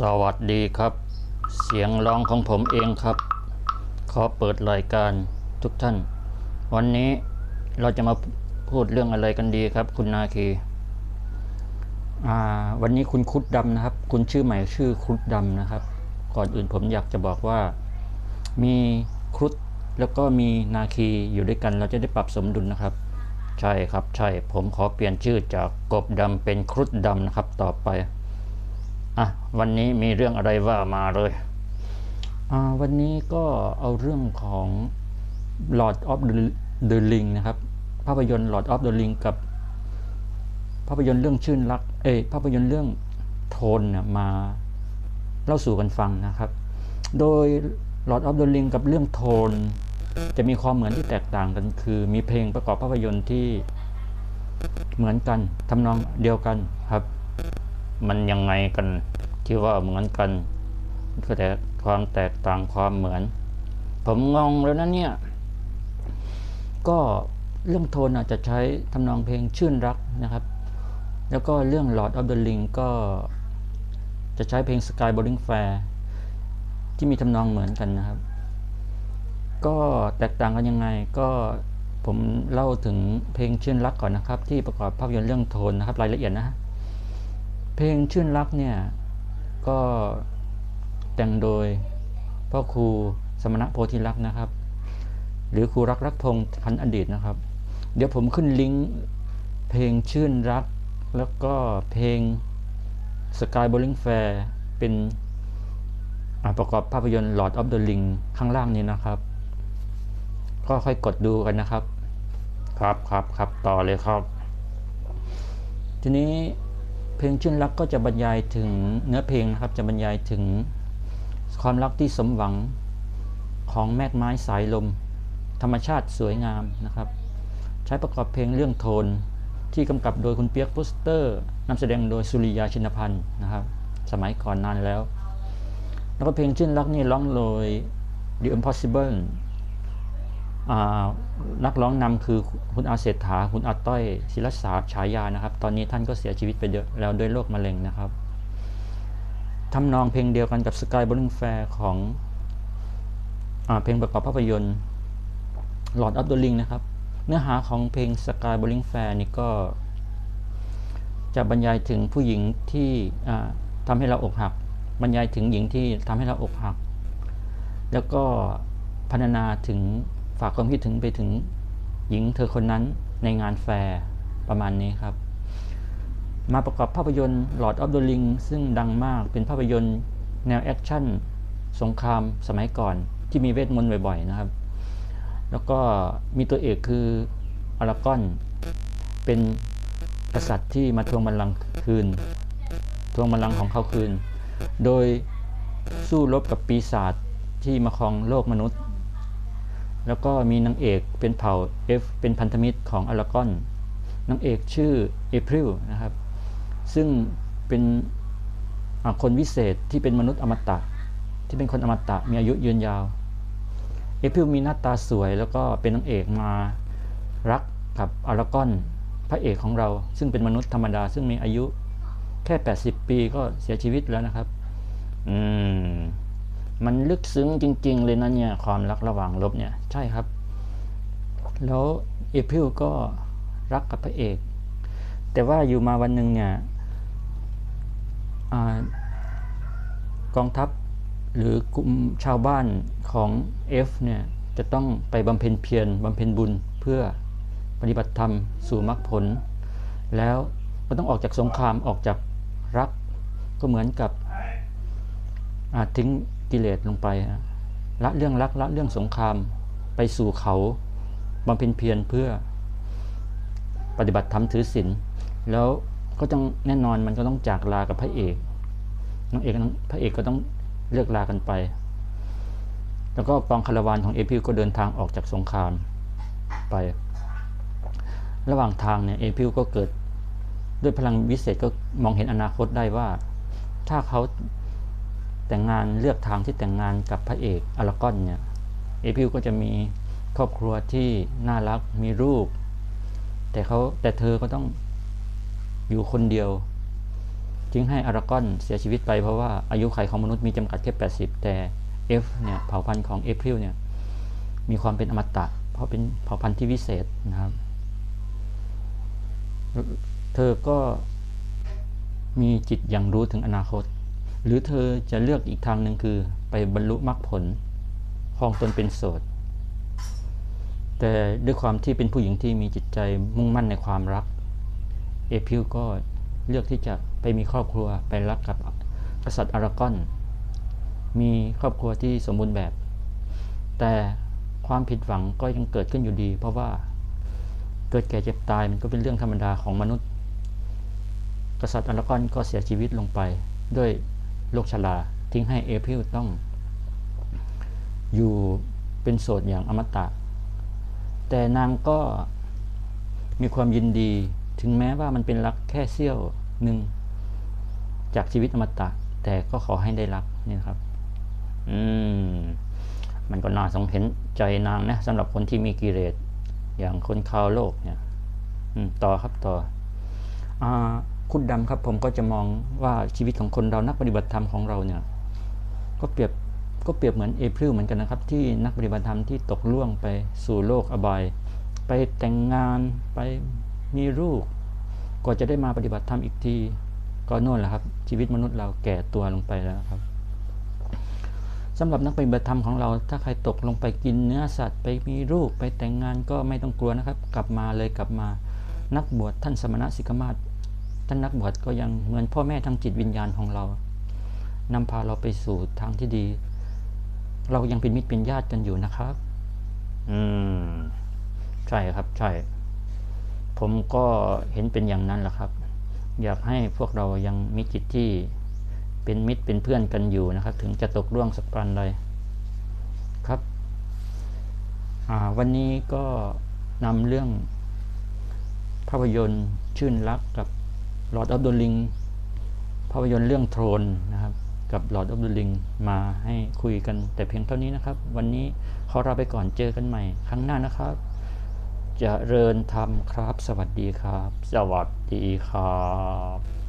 สวัสดีครับ เสียงร้องของผมเองครับ ขอเปิดรายการทุกท่าน วันนี้เราจะมาพูดเรื่องอะไรกันดีครับ คุณนาคีาวันนี้คุณคุดดำนะครับ คุณชื่อใหม่ชื่อครุดดำนะครับ ก่อนอื่นผมอยากจะบอกว่า มีครุฑแล้วก็มีนาคีอยู่ด้วยกัน เราจะได้ปรับสมดุลนะครับ ใช่ครับใช่ผมขอเปลี่ยนชื่อจากกบดำเป็นครุฑดำนะครับต่อไป อะวันนี้มีเรื่องอะไรว่ามาเลยอ่าวันนี้ก็เอาเรื่องของ Lord of the, Ring นะครับ ภาพยนตร์ Lord of the Ring กับ ภาพยนตร์เรื่องชื่นรัก เอ้ภาพยนตร์เรื่องโทนเนี่ยมาเล่าสู่กันฟังนะครับ โดย Lord of the Ring กับเรื่องโทน จะมีความเหมือนที่แตกต่างกันคือ มีเพลงประกอบภาพยนตร์ที่เหมือนกันทำนองเดียวกันครับ มันยังไงกันที่ว่าเหมือนกันก็แต่ความแตกต่างความเหมือน ผมงงแล้วนะเนี่ย ก็เรื่องโทนอาจจะใช้ทำนองเพลงชื่นรักนะครับ แล้วก็เรื่อง Lord of the Ring ก็จะใช้เพลง Sky Bowling Fair ที่มีทำนองเหมือนกันนะครับ ก็แตกต่างกันยังไงก็ผมเล่าถึงเพลงชื่นรักก่อนนะครับ ที่ประกอบภาพยนตร์เรื่องโทนนะครับ รายละเอียดนะฮะ เพลงชื่นรักเนี่ย ก็แต่งโดยพ่อครูสมณะโพธิรักษ์นะครับ หรือครูรักรักพงศ์พันอดีตนะครับ เดี๋ยวผมขึ้นลิงก์เพลงชื่นรัก แล้วก็เพลง Sky Bowling Fair เป็นอ่าประกอบภาพยนตร์ Lord of the Ring ข้างล่างนี้นะครับ ก็ค่อยกดดูกันนะครับ ครับครับครับต่อเลยครับ ทีนี้ เพลงชื่นรักก็จะบรรยายถึงเนื้อเพลงนะครับจะบรรยายถึงความรักที่สมหวังของแมกไม้สายลม ธรรมชาติสวยงามนะครับ ใช้ประกอบเพลงเรื่องโทนที่กำกับโดยคุณเปียกโปสเตอร์นำแสดงโดยสุริยาชินพันธ์นะครับ สมัยก่อนนานแล้ว แล้วก็เพลงชื่นรักนี่ร้องโดย The Impossible นักร้องนำคือคุณอาเศรษฐาคุณอาต้อยศิลสาฉายานะครับ ตอนนี้ท่านก็เสียชีวิตไปแล้วด้วยโรคมะเร็งนะครับทำนองเพลงเดียวกันกับ Sky Bowling Fair ของอเพลงประกอบภาพยนตร์ Lord of the Ring นะครับ เนื้อหาของเพลง Sky Bowling Fair นี่ก็จะบรรยายถึงผู้หญิงที่ทำให้เราอกหัก บรรยายถึงหญิงที่ทำให้เราอกหัก แล้วก็พรรณนาถึง ฝากความคิดถึงไปถึงหญิงเธอคนนั้นในงานแฟร์ประมาณนี้ครับ มาประกอบภาพยนตร์ Lord of the Ring ซึ่งดังมากเป็นภาพยนตร์แนวแอคชั่นสงครามสมัยก่อนที่มีเวทมนต์บ่อยๆนะครับ แล้วก็มีตัวเอกคืออารากอน เป็นกษัตริย์ที่มาทวงบัลลังก์คืน ทวงบัลลังก์ของเขาคืน โดยสู้รบกับปีศาจที่มาครองโลกมนุษย์ แล้วก็มีนางเอกเป็นเผ่า F เป็นพันธมิตรของอารากอนนางเอกชื่อเอพริลนะครับ ซึ่งเป็นคนวิเศษที่เป็นมนุษย์อมตะ ที่เป็นคนอมตะมีอายุยืนยาว เอพริลมีหน้าตาสวย แล้วก็เป็นนางเอกมารักกับอารากอนพระเอกของเรา ซึ่งเป็นมนุษย์ธรรมดา ซึ่งมีอายุแค่ 80 ปีก็เสียชีวิตแล้วนะครับ อืม มันลึกซึ้งจริง ๆ เลยนะเนี่ยความรักระหว่างลบเนี่ยใช่ครับ แล้วเอพิลก็รักกับพระเอก แต่ว่าอยู่มาวันหนึ่งเนี่ยกองทัพหรือกลุ่มชาวบ้านของ F เนี่ยจะต้องไปบำเพ็ญเพียรบำเพ็ญบุญเพื่อปฏิบัติธรรมสู่มรรคผล แล้วก็ต้องออกจากสงครามออกจากรักก็เหมือนกับทิ้ง กิเลสลงไปละเรื่องรักละเรื่องสงคราม ไปสู่เขาบำเพ็ญเพียรเพื่อปฏิบัติธรรมถือศีลแล้วก็ต้องแน่นอนมันก็ต้องจากลากับพระเอกน้องเอกพระเอกก็ต้องเลิกลากันไป แล้วก็กองคาราวานของเอพิวก็เดินทางออกจากสงครามไป ระหว่างทางเนี่ยเอพิวก็เกิด ด้วยพลังวิเศษก็มองเห็นอนาคตได้ว่า ถ้าเขา แต่งงานเลือกทางที่แต่งงานกับพระเอกอารากอนเนี่ยเอพิวก็จะมีครอบครัวที่น่ารักมีลูกแต่เขาแต่เธอก็ต้องอยู่คนเดียวทิ้งให้อารากอนเสียชีวิตไปเพราะว่าอายุขัยของมนุษย์มีจำกัดแค่ 80 แต่ F เนี่ยเผ่าพันธุ์ของเอพริลเนี่ยมีความเป็นอมตะ เพราะเป็นเผ่าพันธุ์ที่วิเศษนะครับ เธอก็มีจิตอย่างรู้ถึงอนาคต หรือเธอจะเลือกอีกทางหนึ่งคือไปบรรลุมรรคผลครองตนเป็นโสด แต่ด้วยความที่เป็นผู้หญิงที่มีจิตใจมุ่งมั่นในความรัก เอพิลก็เลือกที่จะไปมีครอบครัวไปรักกับกษัตริย์อารากอน มีครอบครัวที่สมบูรณ์แบบ แต่ความผิดหวังก็ยังเกิดขึ้นอยู่ดี เพราะว่าเกิดแก่เจ็บตายมันก็เป็นเรื่องธรรมดาของมนุษย์ กษัตริย์อารากอนก็เสียชีวิตลงไปด้วย โรคชราทิ้งให้เอพิลต้อง อยู่เป็นโสดอย่างอมตะ แต่นางก็มีความยินดีถึงแม้ว่ามันเป็นรักแค่เสี้ยวหนึ่งจากชีวิตอมตะ แต่ก็ขอให้ได้รักนี่ครับ อืม มันก็น่าสงเห็นใจนางนะสำหรับคนที่มีกิเลสอย่างคนคาวโลกเนี่ยต่อครับต่ออ่า คุณดำครับผมก็จะมองว่าชีวิตของคนเรานักปฏิบัติธรรมของเราเนี่ยก็เปรียบก็เปรียบเหมือนเอพริลเหมือนกันนะครับ ที่นักปฏิบัติธรรมที่ตกล่วงไปสู่โลกอบาย ไปแต่งงานไปมีลูกกว่าจะได้มาปฏิบัติธรรมอีกที ก็โน่นแหละครับ ชีวิตมนุษย์เราแก่ตัวลงไปแล้วครับสำหรับนักปฏิบัติธรรมของเรา ถ้าใครตกลงไปกินเนื้อสัตว์ ไปมีลูกไปแต่งงานก็ไม่ต้องกลัวนะครับ กลับมาเลยกลับมานักบวชท่านสมณะสิกมาศ ท่านนักบวชก็ยังเหมือนพ่อแม่ทางจิตวิญญาณของเรานำพาเราไปสู่ทางที่ดี เรายังเป็นมิตรเป็นญาติกันอยู่นะครับ อืม ใช่ครับ ใช่ ผมก็เห็นเป็นอย่างนั้นแหละครับ อยากให้พวกเรายังมีจิตที่เป็นมิตรเป็นเพื่อนกันอยู่นะครับ ถึงจะตกล่วงสักปานใดครับ วันนี้ก็นำเรื่องภาพยนตร์ชื่นรักกับ Lord of the Ring ภาพยนตร์เรื่องโทรนนะครับ กับ Lord of the Ring มาให้คุยกันแต่เพียงเท่านี้นะครับ วันนี้ขอลาไปก่อนเจอกันใหม่ ครั้งหน้านะครับจะเริญธรรมครับ สวัสดีครับ สวัสดีครับ